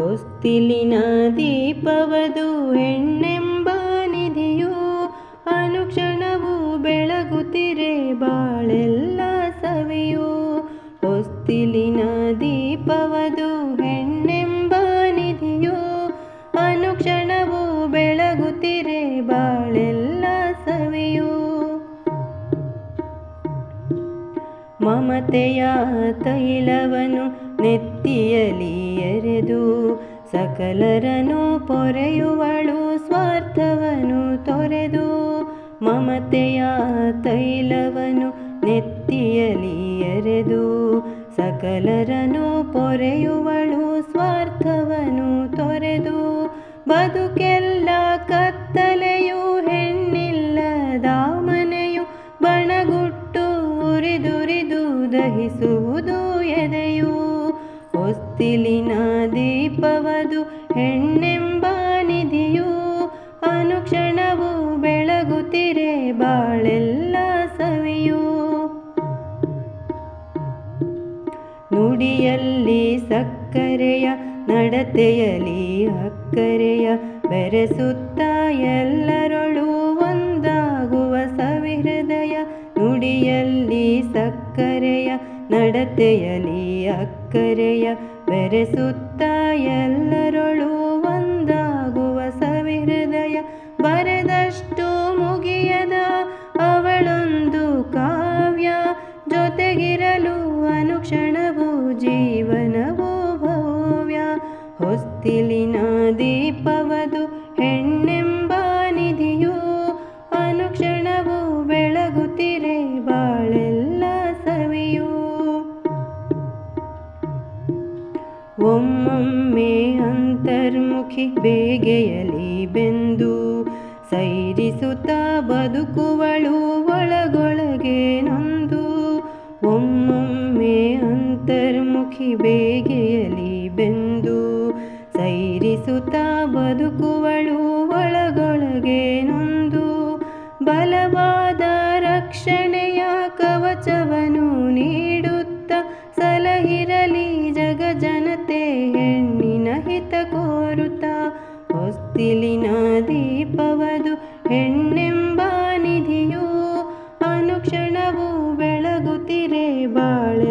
ಹೊಸ್ತಿಲಿನ ದೀಪವದು ಹೆಣ್ಣೆಂಬ ನಿಧಿಯು ಅನುಕ್ಷಣವು ಬೆಳಗುತ್ತಿರೆ ಬಾಳೆಲ್ಲ ಸವಿಯು. ಹೊಸ್ತಿಲಿನ ದೀಪವದು ಹೆಣ್ಣೆಂಬ ಮಮತೆಯ ತೈಲವನು ನೆತ್ತಿಯಲಿ ಎರೆದು ಸಕಲರನು ಪೊರೆಯುವಳು ಸ್ವಾರ್ಥವನು ತೊರೆದು ಮಮತೆಯ ತೈಲವನು ನೆತ್ತಿಯಲಿ ಎರೆದು ಸಕಲರನು ಪೊರೆಯುವಳು ಸ್ವಾರ್ಥವನು ತೊರೆದು ಬದುಕೆಲ್ಲ ದಹಿಸುವುದು ಎದೆಯು? ಹೊಸ್ತಿಲಿನ ದೀಪವದು ಹೆಣ್ಣೆಂಬ ನಿಧಿಯು? ಅನುಕ್ಷಣವು ಬೆಳಗುತ್ತಿರೆ ಬಾಳೆಲ್ಲ ಸವಿಯು? ನುಡಿಯಲ್ಲಿ ಸಕ್ಕರೆಯ ನಡತೆಯಲಿ ಅಕ್ಕರೆಯ ಬೆರೆಸುತ್ತ ಎಲ್ಲರೊಳು ಒಂದಾಗುವ ಸವಿಹೃದಯ. ನುಡಿಯಲ್ಲಿ ಸಕ್ಕರೆಯ ನಡತೆಯಲಿ ಅಕ್ಕರೆಯ ಬೆರೆಸುತ್ತ ಒಮ್ಮೊಮ್ಮೆ ಅಂತರ್ಮುಖಿ ಬೇಗೆಯಲಿ ಬೆಂದು ಸೈರಿಸುತ್ತ ಬದುಕುವಳು ಒಳಗೊಳಗೆ ನೊಂದು. ಒಮ್ಮೊಮ್ಮೆ ಅಂತರ್ಮುಖಿ ಬೇಗೆಯಲಿ ಬೆಂದು ಸೈರಿಸುತ್ತ ಬದುಕುವಳು ಒಳಗೊಳಗೆ ನೊಂದು. ಬಲವಾದ ರಕ್ಷಣೆಯ ಕವಚವನ್ನು ನೀಡುತ್ತ ಹೊಸ್ತಿಲಿನ ದೀಪವದು ಹೆಣ್ಣೆಂಬ ನಿಧಿಯು ಅನುಕ್ಷಣವು ಬೆಳಗುತ್ತಿರೆ ಬಾಳೆಲ್ಲ